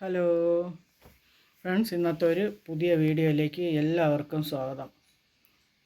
Hello. Friends ഇന്നത്തെ ഒരു പുതിയ വീഡിയോയിലേക്ക് എല്ലാവർക്കും സ്വാഗതം.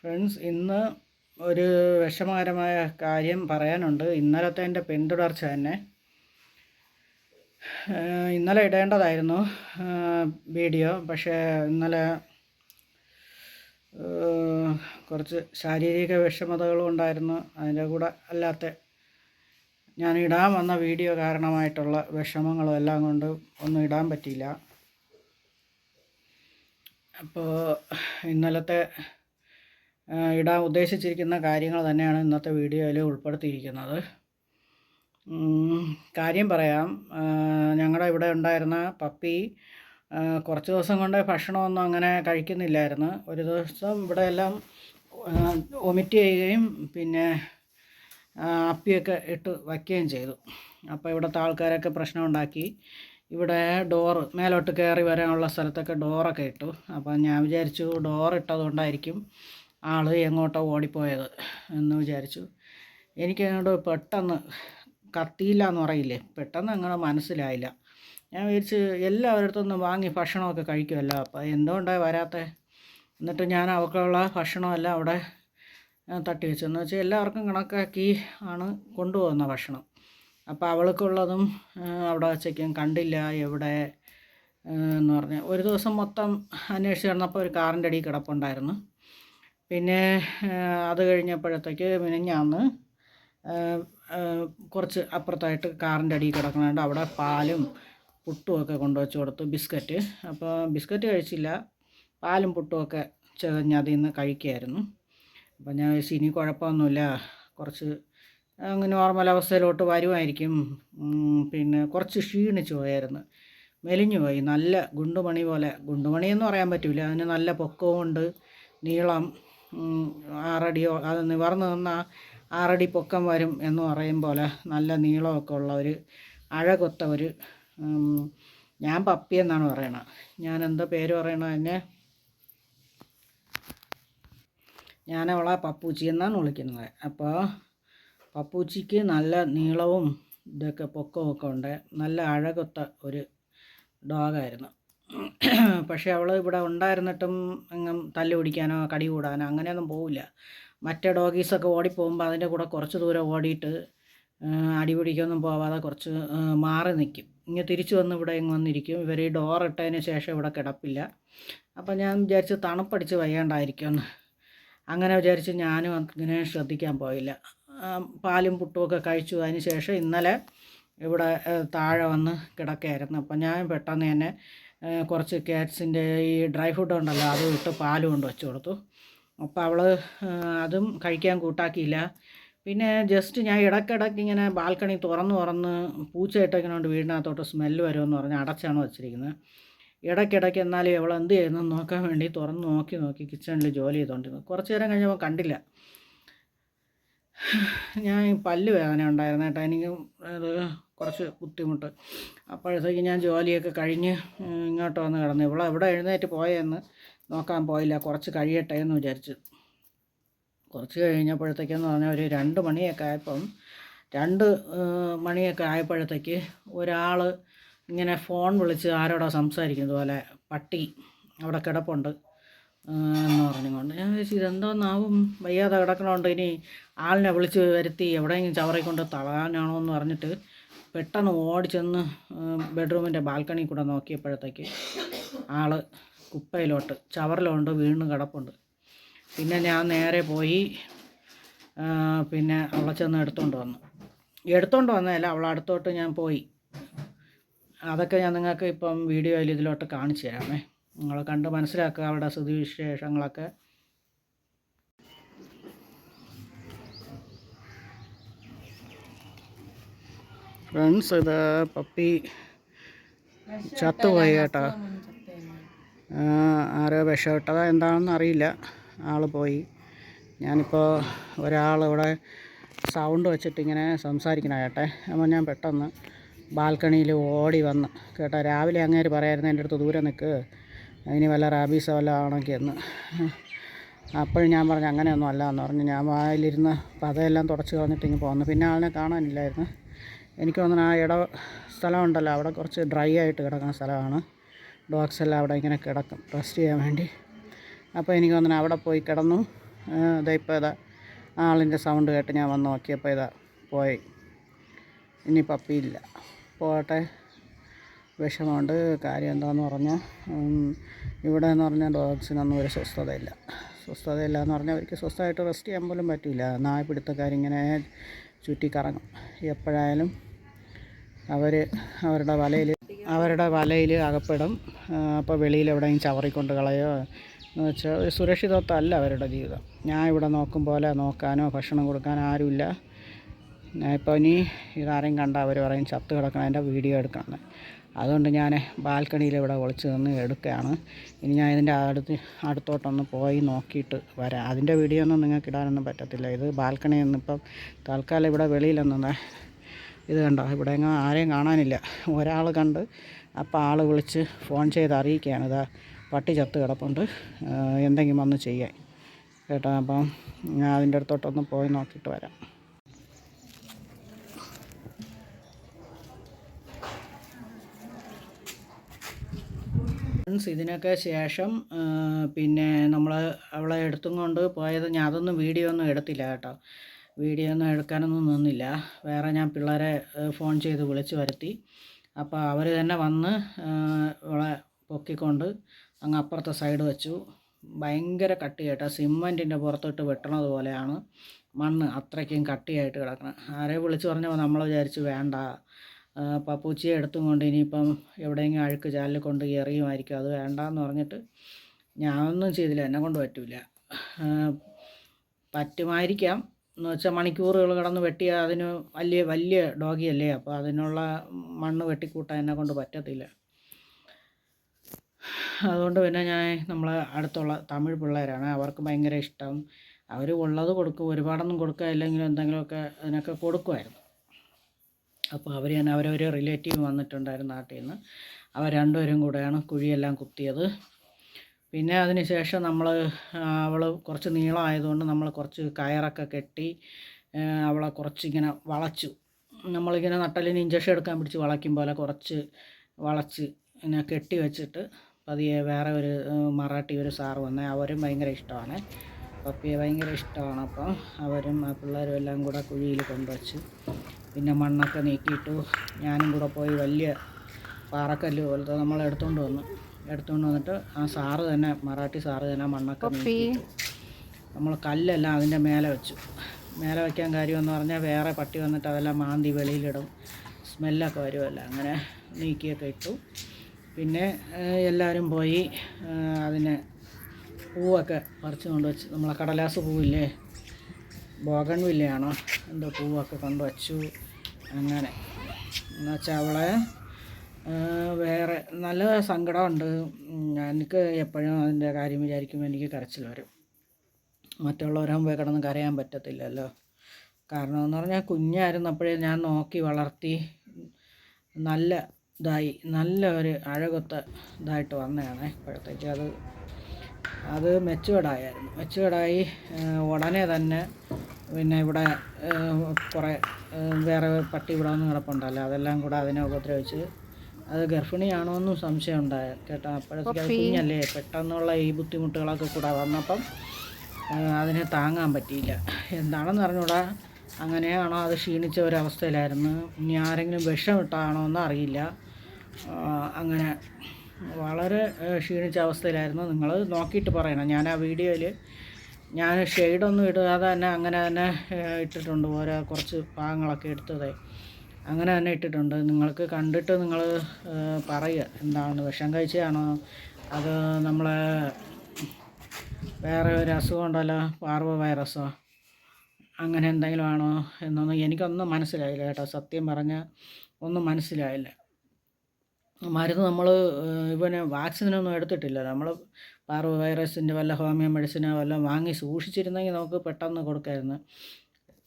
ഫ്രണ്ട്സ് ഇന്ന് ഒരു വിഷമകരമായ കാര്യം പറയാനുണ്ട്. ഇന്നലത്തെ എന്റെ പിന്തുടർച്ച തന്നെ ഇന്നലെ ഇടേണ്ടതായിരുന്നു വീഡിയോ. പക്ഷേ ഇന്നലെ കുറച്ച് ശാരീരിക വിഷമതകളും ഉണ്ടായിരുന്നു. അതിന്റെ കൂടെ അല്ലാത്ത ഞാൻ ഇടാൻ വന്ന വീഡിയോ കാരണമായിട്ടുള്ള വിഷമങ്ങളും എല്ലാം കൊണ്ട് ഒന്നും ഇടാൻ പറ്റിയില്ല. അപ്പോൾ ഇന്നലത്തെ ഇടാൻ ഉദ്ദേശിച്ചിരിക്കുന്ന കാര്യങ്ങൾ തന്നെയാണ് ഇന്നത്തെ വീഡിയോയിൽ ഉൾപ്പെടുത്തിയിരിക്കുന്നത്. കാര്യം പറയാം. ഞങ്ങളുടെ ഇവിടെ ഉണ്ടായിരുന്ന പപ്പി കുറച്ച് ദിവസം കൊണ്ട് ഭക്ഷണമൊന്നും അങ്ങനെ കഴിക്കുന്നില്ലായിരുന്നു. ഒരു ദിവസം ഇവിടെ എല്ലാം ചെയ്യുകയും പിന്നെ അപ്പിയൊക്കെ ഇട്ട് വയ്ക്കുകയും ചെയ്തു. അപ്പോൾ ഇവിടുത്തെ ആൾക്കാരൊക്കെ പ്രശ്നം ഉണ്ടാക്കി ഇവിടെ ഡോറ് മേലോട്ട് കയറി വരാനുള്ള സ്ഥലത്തൊക്കെ ഡോറൊക്കെ ഇട്ടു. അപ്പോൾ ഞാൻ വിചാരിച്ചു ഡോർ ഇട്ടതുകൊണ്ടായിരിക്കും ആൾ എങ്ങോട്ടോ ഓടിപ്പോയത് എന്ന് വിചാരിച്ചു. എനിക്ക് അങ്ങോട്ട് പെട്ടെന്ന് കത്തിയില്ല എന്ന് പറയില്ലേ? പെട്ടെന്ന് അങ്ങനെ മനസ്സിലായില്ല. ഞാൻ വിചാരിച്ച് എല്ലാവരുടെ നിന്ന് വാങ്ങി ഭക്ഷണമൊക്കെ കഴിക്കുമല്ലോ അപ്പോൾ എന്തുകൊണ്ടാണ് വരാത്തത് എന്നിട്ട് ഞാൻ അവൾക്കുള്ള ഭക്ഷണമെല്ലാം അവിടെ തട്ടി വെച്ചു. എന്ന് വെച്ചാൽ എല്ലാവർക്കും കണക്കാക്കി ആണ് കൊണ്ടുപോകുന്ന ഭക്ഷണം. അപ്പോൾ അവൾക്കുള്ളതും അവിടെ വച്ചേക്കും. കണ്ടില്ല എവിടെ എന്ന് പറഞ്ഞ്. ഒരു ദിവസം മൊത്തം അന്വേഷിച്ച് കിടന്നപ്പോൾ ഒരു കാറിന്റെ അടിയിൽ കിടപ്പുണ്ടായിരുന്നു. പിന്നെ അത് കഴിഞ്ഞപ്പോഴത്തേക്ക് മിനിഞ്ഞാന്ന് കുറച്ച് അപ്പുറത്തായിട്ട് കാറിന്റെ അടിയിൽ കിടക്കുന്നുണ്ട്. അവിടെ പാലും പുട്ടും ഒക്കെ കൊണ്ടുവച്ച് കൊടുത്തു ബിസ്ക്കറ്റ്. അപ്പോൾ ബിസ്ക്കറ്റ് കഴിച്ചില്ല. പാലും പുട്ടും ഒക്കെ ചെകഞ്ഞ് അതിൽ നിന്ന് കഴിക്കുകയായിരുന്നു അപ്പം ഞാൻ വിചാരിച്ചു ഇനി കുഴപ്പമൊന്നുമില്ല. കുറച്ച് അങ്ങ് നോർമൽ അവസ്ഥയിലോട്ട് വരുമായിരിക്കും പിന്നെ കുറച്ച് ക്ഷീണിച്ചു പോയായിരുന്നു. മെലിഞ്ഞു പോയി. നല്ല ഗുണ്ടുമണി പോലെ. ഗുണ്ടുമണി പറയാൻ പറ്റില്ല അതിന് നല്ല പൊക്കവുമുണ്ട്. നീളം ആറടിയോ അത് നിവർന്ന് നിന്നാൽ ആറടി പൊക്കം വരും എന്ന് പറയും പോലെ. നല്ല നീളമൊക്കെ ഉള്ള ഒരു അഴകൊത്ത ഒരു ഞാൻ പപ്പി എന്നാണ് പറയണത്. ഞാൻ എന്താ പേര് പറയണത് എന്നെ? ഞാൻ അവളെ പപ്പൂച്ചി എന്നാണ് വിളിക്കുന്നത്. അപ്പോൾ പപ്പൂച്ചിക്ക് നല്ല നീളവും ഇതൊക്കെ പൊക്കവും ഒക്കെ ഉണ്ട്. നല്ല അഴകൊത്ത ഒരു ഡോഗായിരുന്നു. പക്ഷേ അവൾ ഇവിടെ ഉണ്ടായിരുന്നിട്ടും അങ്ങും തല്ല് പിടിക്കാനോ കടി കൂടാനോ അങ്ങനെയൊന്നും പോവില്ല. മറ്റേ ഡോഗീസൊക്കെ ഓടിപ്പോകുമ്പോൾ അതിന്റെ കൂടെ കുറച്ച് ദൂരം ഓടിയിട്ട് അടിപിടിക്കൊന്നും അടി പിടിക്കൊന്നും പോവാതെ കുറച്ച് മാറി നിൽക്കും ഇങ്ങനെ തിരിച്ചു വന്ന് ഇവിടെ ഇങ്ങ് വന്നിരിക്കും. ഇവർ ഈ ഡോറിട്ടതിന് ശേഷം ഇവിടെ കിടപ്പില്ല. അപ്പം ഞാൻ വിചാരിച്ച് തണുപ്പടിച്ച് വയ്യാണ്ടായിരിക്കുമെന്ന്. അങ്ങനെ വിചാരിച്ച് ഞാനും അങ്ങനെ ശ്രദ്ധിക്കാൻ പോയില്ല. പാലും പുട്ടുമൊക്കെ കഴിച്ചു. അതിന് ശേഷം ഇന്നലെ ഇവിടെ താഴെ വന്ന് കിടക്കുകയായിരുന്നു അപ്പം ഞാൻ പെട്ടെന്ന് തന്നെ കുറച്ച് കാറ്റ്സിന്റെ ഈ ഡ്രൈ ഫുഡ് ഉണ്ടല്ലോ അത് ഇട്ട് പാലും കൊണ്ട് വെച്ച് കൊടുത്തു. അപ്പോൾ അവൾ അതും കഴിക്കാൻ കൂട്ടാക്കിയില്ല. പിന്നെ ജസ്റ്റ് ഞാൻ ഇടയ്ക്കിടയ്ക്ക് ഇങ്ങനെ ബാൽക്കണി തുറന്ന് തുറന്ന് പൂച്ചയിട്ടൊക്കെ കൊണ്ട് വീടിനകത്തോട്ട് സ്മെല്ല് വരുമെന്ന് പറഞ്ഞ് അടച്ചാണ് വെച്ചിരിക്കുന്നത്. ഇടയ്ക്കിടയ്ക്ക് എന്നാലും ഇവൾ എന്ത് ചെയ്യുന്നു നോക്കാൻ വേണ്ടി തുറന്ന് നോക്കി നോക്കി കിച്ചണിൽ ജോലി ചെയ്തുകൊണ്ടിരുന്നു കുറച്ച് നേരം കഴിഞ്ഞപ്പോൾ കണ്ടില്ല. ഞാൻ പല്ല് വേദന ഉണ്ടായിരുന്നു കേട്ടോ. എനിക്ക് കുറച്ച് ബുദ്ധിമുട്ട്. അപ്പോഴത്തേക്ക് ഞാൻ ജോലിയൊക്കെ കഴിഞ്ഞ് ഇങ്ങോട്ട് വന്ന് കിടന്നു. ഇവിടെ എവിടെ എഴുന്നേറ്റ് പോയെന്ന് നോക്കാൻ പോയില്ല. കുറച്ച് കഴിയട്ടെ എന്ന് വിചാരിച്ചു. കുറച്ച് കഴിഞ്ഞപ്പോഴത്തേക്കെന്ന് പറഞ്ഞാൽ ഒരു രണ്ട് മണിയൊക്കെ ആയപ്പം രണ്ട് മണിയൊക്കെ ആയപ്പോഴത്തേക്ക് ഒരാൾ ഇങ്ങനെ ഫോൺ വിളിച്ച് ആരോടോ സംസാരിക്കുന്നത്? പോലെ പട്ടി അവിടെ കിടപ്പുണ്ട് എന്ന് പറഞ്ഞുകൊണ്ട്. ഞാൻ വിചാരിച്ചു ഇതെന്തോന്നാവും? വയ്യാതെ കിടക്കണോണ്ട്. ഇനി ആളിനെ വിളിച്ച് വരുത്തി എവിടെയെങ്കിലും ചവറിക്കൊണ്ട് തളാനാണോ എന്ന് പറഞ്ഞിട്ട് പെട്ടെന്ന് ഓടിച്ചെന്ന് ബെഡ്റൂമിന്റെ ബാൽക്കണി കൂടെ നോക്കിയപ്പോഴത്തേക്ക് ആൾ കുപ്പയിലോട്ട് ചവറിലോണ്ട് വീണ് കിടപ്പുണ്ട്. പിന്നെ ഞാൻ നേരെ പോയി പിന്നെ അവളെ ചെന്ന് എടുത്തുകൊണ്ട് വന്നു. എടുത്തുകൊണ്ട് വന്നതല്ല അവളടുത്തോട്ട് ഞാൻ പോയി. അതൊക്കെ ഞാൻ നിങ്ങൾക്ക് ഇപ്പം വീഡിയോയിൽ ഇതിലോട്ട് കാണിച്ചു തരാമേ. നിങ്ങൾ കണ്ട് മനസ്സിലാക്കുക അവരുടെ സ്ഥിതിവിശേഷങ്ങളൊക്കെ. ഫ്രണ്ട്സ് ഇത് പപ്പി ചത്തുപോയി കേട്ടോ. ആരോ വിഷം ഇട്ടതാ എന്താണെന്ന് അറിയില്ല. ആൾ പോയി. ഞാനിപ്പോൾ ഒരാൾ ഇവിടെ സൗണ്ട് വെച്ചിട്ടിങ്ങനെ സംസാരിക്കണ കേട്ടെ. അപ്പോൾ ഞാൻ പെട്ടെന്ന് ബാൽക്കണിയിൽ ഓടി വന്ന്. കേട്ടോ രാവിലെ അങ്ങേര് പറയായിരുന്നു എന്റെ അടുത്ത് ദൂരെ നിൽക്ക് അതിന് വല്ല റാബീസോ വല്ല ആണെങ്കിൽ എന്ന്. അപ്പോഴും ഞാൻ പറഞ്ഞു അങ്ങനെയൊന്നും അല്ല എന്ന് പറഞ്ഞു. ഞാൻ വായിലിരുന്ന് പതയെല്ലാം തുടച്ച് കളഞ്ഞിട്ട് ഇങ്ങനെ പോന്നു. പിന്നെ ആളിനെ കാണാനില്ലായിരുന്നു. എനിക്ക് തോന്നുന്നു ആ ഇട സ്ഥലമുണ്ടല്ലോ അവിടെ കുറച്ച് ഡ്രൈ ആയിട്ട് കിടക്കുന്ന സ്ഥലമാണ്. ഡോഗ്സ് എല്ലാം അവിടെ ഇങ്ങനെ കിടക്കും റെസ്റ്റ് ചെയ്യാൻ വേണ്ടി. അപ്പോൾ എനിക്ക് തോന്നുന്നു അവിടെ പോയി കിടന്നു. ഇതാ ഇപ്പോൾ ഇതാ ആളിന്റെ സൗണ്ട് കേട്ട് ഞാൻ വന്ന് നോക്കിയപ്പോൾ ഇതാ പോയി. ഇനി പപ്പിയില്ല പോകട്ടെ. വിഷമമുണ്ട്. കാര്യം എന്താണെന്ന് പറഞ്ഞാൽ ഇവിടെ എന്ന് പറഞ്ഞാൽ ഡോഗ്സിനൊന്നും ഒരു സ്വസ്ഥതയില്ല. സ്വസ്ഥതയില്ല എന്ന് പറഞ്ഞാൽ അവർക്ക് സ്വസ്ഥമായിട്ട് റെസ്റ്റ് ചെയ്യാൻ പോലും പറ്റില്ല. നായ പിടുത്തക്കാരിങ്ങനെ ചുറ്റിക്കറങ്ങും. എപ്പോഴായാലും അവർ അവരുടെ വലയിൽ അവരുടെ വലയിൽ അകപ്പെടും. അപ്പോൾ വെളിയിൽ എവിടെയെങ്കിലും ചവറിക്കൊണ്ട് കളയോ എന്ന് വെച്ചാൽ ഒരു സുരക്ഷിതത്വമല്ല അവരുടെ ജീവിതം. ഞാൻ ഇവിടെ നോക്കും പോലെ നോക്കാനോ ഭക്ഷണം കൊടുക്കാനോ ആരുമില്ല. ഇപ്പോൾ ഇനി ഇതാരെയും കണ്ട അവർ പറയും ചത്ത് കിടക്കണതിന്റെ വീഡിയോ എടുക്കണം അതുകൊണ്ട് ഞാൻ ബാൽക്കണിയിൽ ഇവിടെ ഒളിച്ച് നിന്ന് എടുക്കുകയാണ്. ഇനി ഞാൻ ഇതിന്റെ അടുത്ത് അടുത്തോട്ടൊന്ന് പോയി നോക്കിയിട്ട് വരാം. അതിന്റെ വീഡിയോ ഒന്നും നിങ്ങൾക്ക് ഇടാനൊന്നും പറ്റത്തില്ല. ഇത് ബാൽക്കണിയിൽ നിന്ന് ഇപ്പം തൽക്കാലം ഇവിടെ വെളിയിലൊന്നും ഇത് കണ്ടോ? ഇവിടെ എങ്ങും ആരെയും കാണാനില്ല. ഒരാൾ കണ്ട് അപ്പോൾ ആൾ വിളിച്ച് ഫോൺ ചെയ്ത് അറിയിക്കുകയാണ്. ഇതാ പട്ടി ചത്ത് കിടപ്പുണ്ട്. എന്തെങ്കിലും വന്ന് ചെയ്യാൻ. കേട്ടോ? അപ്പം ഞാൻ അതിന്റെ അടുത്തോട്ടൊന്ന് പോയി നോക്കിയിട്ട് വരാം. ഫ്രണ്ട്സ് ഇതിനൊക്കെ ശേഷം പിന്നെ നമ്മൾ അവളെ എടുത്തും കൊണ്ട് പോയത് ഞാൻ അതൊന്നും വീഡിയോ ഒന്നും എടുത്തില്ല കേട്ടോ. വീഡിയോ ഒന്നും എടുക്കാനൊന്നും നിന്നില്ല. വേറെ ഞാൻ പിള്ളേരെ ഫോൺ ചെയ്ത് വിളിച്ച് വരുത്തി. അപ്പോൾ അവർ തന്നെ വന്ന് അവളെ പൊക്കിക്കൊണ്ട് അങ്ങ് അപ്പുറത്തെ സൈഡ് വെച്ചു. ഭയങ്കര കട്ടിയായിട്ട് സിമ്മന്റിന്റെ പുറത്തോട്ട് വെട്ടണത് പോലെയാണ് മണ്ണ് അത്രയ്ക്കും കട്ടിയായിട്ട് കിടക്കണം. ആരെ വിളിച്ച് പറഞ്ഞപ്പോൾ നമ്മൾ വിചാരിച്ചു വേണ്ട പപ്പൂച്ചിയെ എടുത്തും കൊണ്ട് ഇനിയിപ്പം എവിടെയെങ്കിലും അഴുക്ക് ചാലിൽ കൊണ്ട് എറിയുമായിരിക്കും. അത് വേണ്ടാന്ന് പറഞ്ഞിട്ട് ഞാനൊന്നും ചെയ്തില്ല. എന്നെ കൊണ്ട് പറ്റില്ല പറ്റുമായിരിക്കാം. എന്ന് വെച്ചാൽ മണിക്കൂറുകൾ കിടന്ന് വെട്ടിയാൽ അതിന് വലിയ വലിയ ഡോഗിയല്ലേ? അപ്പോൾ അതിനുള്ള മണ്ണ് വെട്ടിക്കൂട്ടാൻ എന്നെ കൊണ്ട് പറ്റത്തില്ല. അതുകൊണ്ട് പിന്നെ ഞാൻ നമ്മൾ അടുത്തുള്ള തമിഴ് പിള്ളേരാണ്. അവർക്ക് ഭയങ്കര ഇഷ്ടം. അവർ ഉള്ളത് കൊടുക്കും. ഒരുപാടൊന്നും കൊടുക്കുക ഇല്ലെങ്കിലും എന്തെങ്കിലുമൊക്കെ അതിനൊക്കെ കൊടുക്കുമായിരുന്നു അപ്പോൾ അവർ ഞാൻ അവരൊരു റിലേറ്റീവ് വന്നിട്ടുണ്ടായിരുന്നു നാട്ടിൽ നിന്ന്. അവർ രണ്ടുപേരും കൂടെയാണ് കുഴിയെല്ലാം കുത്തിയത്. പിന്നെ അതിന് ശേഷം നമ്മൾ അവൾ കുറച്ച് നീളമായതുകൊണ്ട് നമ്മൾ കുറച്ച് കയറൊക്കെ കെട്ടി അവളെ കുറച്ചിങ്ങനെ വളച്ചു. നമ്മളിങ്ങനെ നട്ടലിന് ഇഞ്ചക്ഷൻ എടുക്കാൻ പിടിച്ച് വളയ്ക്കും പോലെ കുറച്ച് വളച്ച് ഇങ്ങനെ കെട്ടി വെച്ചിട്ട് പതിയെ വേറെ ഒരു മറാഠി ഒരു സാറ് വന്നേ. അവരും ഭയങ്കര ഇഷ്ടമാണ്. പപ്പിയെ ഭയങ്കര ഇഷ്ടമാണ്. അപ്പം അവരും ആ പിള്ളേരും എല്ലാം കൂടെ കുഴിയിൽ കൊണ്ടുവച്ച് പിന്നെ മണ്ണൊക്കെ നീക്കിയിട്ടു ഞാനും കൂടെ പോയി വലിയ പാറക്കല്ല് പോലത്തെ നമ്മൾ എടുത്തുകൊണ്ട് വന്നു. എടുത്തുകൊണ്ട് വന്നിട്ട് ആ സാറ് തന്നെ മറാഠി സാറ് തന്നെ മണ്ണൊക്കെ നീക്കിയിട്ടു നമ്മൾ കല്ലെല്ലാം അതിന്റെ മേലെ വെച്ചു. മേലെ വയ്ക്കാൻ കാര്യമെന്ന് പറഞ്ഞാൽ വേറെ പട്ടി വന്നിട്ട് അതെല്ലാം മാന്തി വെളിയിലിടും. സ്മെല്ലൊക്കെ വരുമല്ലോ. അങ്ങനെ നീക്കിയൊക്കെ ഇട്ടു. പിന്നെ എല്ലാവരും പോയി അതിനെ പൂവൊക്കെ പറിച്ചു കൊണ്ട് വെച്ച്. നമ്മളെ കടലാസ് പൂവില്ലേ? ബോഗൺ വില്ലയാണോ? എന്തോ പൂവൊക്കെ കൊണ്ടുവച്ചു അങ്ങനെ. എന്നുവെച്ചാൽ അവളെ വേറെ നല്ല സങ്കടമുണ്ട്. എനിക്ക് എപ്പോഴും അതിന്റെ കാര്യം വിചാരിക്കുമ്പോൾ എനിക്ക് കരച്ചിൽ വരും. മറ്റുള്ളവരാകുമ്പോൾ കിടന്ന് കരയാൻ പറ്റത്തില്ലല്ലോ. കാരണം എന്ന് പറഞ്ഞാൽ കുഞ്ഞായിരുന്നപ്പോഴേ ഞാൻ നോക്കി വളർത്തി നല്ല ഇതായി നല്ല ഒരു അഴകൊത്ത ഇതായിട്ട് വന്നതാണ് ഇപ്പോഴത്തേക്ക്. അത് അത് മെച്ചുവേർഡായിരുന്നു മെച്ചുവേർഡായി ഉടനെ തന്നെ പിന്നെ ഇവിടെ കുറേ വേറെ പട്ടി ഇവിടെ വന്ന് കിടപ്പുണ്ടല്ലോ. അതെല്ലാം കൂടെ അതിനെ ഉപദ്രവിച്ച്. അത് ഗർഭിണിയാണോ എന്നും സംശയം ഉണ്ടായ. കേട്ടോ അപ്പോഴത്തേക്ക് അത് കുഞ്ഞല്ലേ പെട്ടെന്നുള്ള ഈ ബുദ്ധിമുട്ടുകളൊക്കെ കൂടെ വന്നപ്പം അതിനെ താങ്ങാൻ പറ്റിയില്ല. എന്താണെന്ന് അറിഞ്ഞൂടാ അങ്ങനെയാണോ അത് ക്ഷീണിച്ച ഒരവസ്ഥയിലായിരുന്നു? ഇനി ആരെങ്കിലും വിഷം ഇട്ടാണോ എന്ന് അറിയില്ല അങ്ങനെ വളരെ ക്ഷീണിച്ച അവസ്ഥയിലായിരുന്നു. നിങ്ങൾ നോക്കിയിട്ട് പറയണം. ഞാൻ ആ വീഡിയോയിൽ ഞാൻ ഷെയ്ഡൊന്നും ഇടാതെ തന്നെ അങ്ങനെ തന്നെ ഇട്ടിട്ടുണ്ട് ഓരോ കുറച്ച് ഭാഗങ്ങളൊക്കെ എടുത്തതേ. അങ്ങനെ തന്നെ ഇട്ടിട്ടുണ്ട്. നിങ്ങൾക്ക് കണ്ടിട്ട് നിങ്ങൾ പറയുക എന്താണ് വിഷം കഴിച്ചതാണോ? അത് നമ്മളെ വേറെ ഒരു അസുഖം ഉണ്ടല്ലോ പാർവ വൈറസോ? അങ്ങനെ എന്തെങ്കിലും ആണോ എന്നൊന്നും എനിക്കൊന്നും മനസ്സിലായില്ല കേട്ടോ. സത്യം പറഞ്ഞാൽ ഒന്നും മനസ്സിലായില്ല. മരുന്ന് നമ്മൾ ഇവന് വാക്സിനൊന്നും എടുത്തിട്ടില്ല. നമ്മൾ പാർവ വൈറസിന്റെ വല്ല ഹോമിയോ മെഡിസിനോ വല്ല വാങ്ങി സൂക്ഷിച്ചിരുന്നെങ്കിൽ നമുക്ക് പെട്ടെന്ന് കൊടുക്കായിരുന്നു.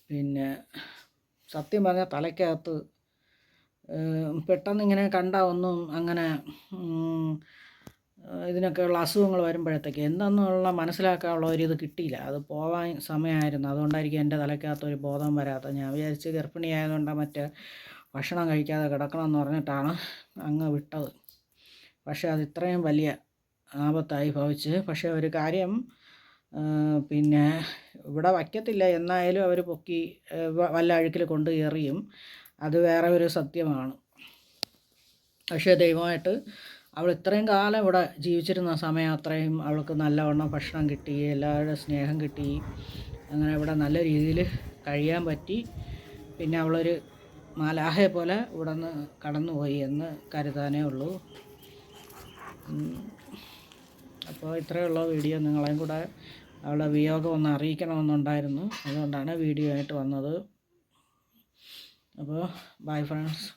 പിന്നെ സത്യം പറഞ്ഞാൽ തലയ്ക്കകത്ത് പെട്ടെന്ന് ഇങ്ങനെ കണ്ട ഒന്നും അങ്ങനെ ഇതിനൊക്കെയുള്ള അസുഖങ്ങൾ വരുമ്പോഴത്തേക്ക് എന്തെന്നുള്ള മനസ്സിലാക്കാനുള്ള ഒരു ഇത് കിട്ടിയില്ല. അത് പോവാൻ സമയമായിരുന്നു. അതുകൊണ്ടായിരിക്കും എന്റെ തലയ്ക്കകത്ത് ഒരു ബോധം വരാത്ത ഞാൻ വിചാരിച്ച് ഗർഭിണിയായതുകൊണ്ടാണ് മറ്റേ ഭക്ഷണം കഴിക്കാതെ കിടക്കണം എന്ന് പറഞ്ഞിട്ടാണ് അങ്ങ് വിട്ടത്. പക്ഷേ അത് ഇത്രയും വലിയ ആപത്തായി ഭവിച്ച്. പക്ഷേ ഒരു കാര്യം പിന്നെ ഇവിടെ വയ്ക്കത്തില്ല. എന്നായാലും അവർ പൊക്കി വല്ല അഴുക്കിൽ കൊണ്ട് എറിയും. അത് വേറെ ഒരു സത്യമാണ്. പക്ഷേ ദൈവമായിട്ട് അവൾ ഇത്രയും കാലം ഇവിടെ ജീവിച്ചിരുന്ന സമയം അത്രയും അവൾക്ക് നല്ലവണ്ണം ഭക്ഷണം കിട്ടി എല്ലാവരുടെ സ്നേഹം കിട്ടി. അങ്ങനെ ഇവിടെ നല്ല രീതിയിൽ കഴിയാൻ പറ്റി. പിന്നെ അവളൊരു മാലാഹയെ പോലെ ഇവിടെ നിന്ന് കടന്നുപോയി എന്ന് കരുതാനേ ഉള്ളൂ. അപ്പോൾ ഇത്രയുള്ള വീഡിയോ. നിങ്ങളെയും കൂടെ അവളുടെ വിയോഗം ഒന്ന് അറിയിക്കണമെന്നുണ്ടായിരുന്നു. അതുകൊണ്ടാണ് വീഡിയോ ആയിട്ട് വന്നത്. അപ്പോൾ ബൈ ഫ്രണ്ട്സ്.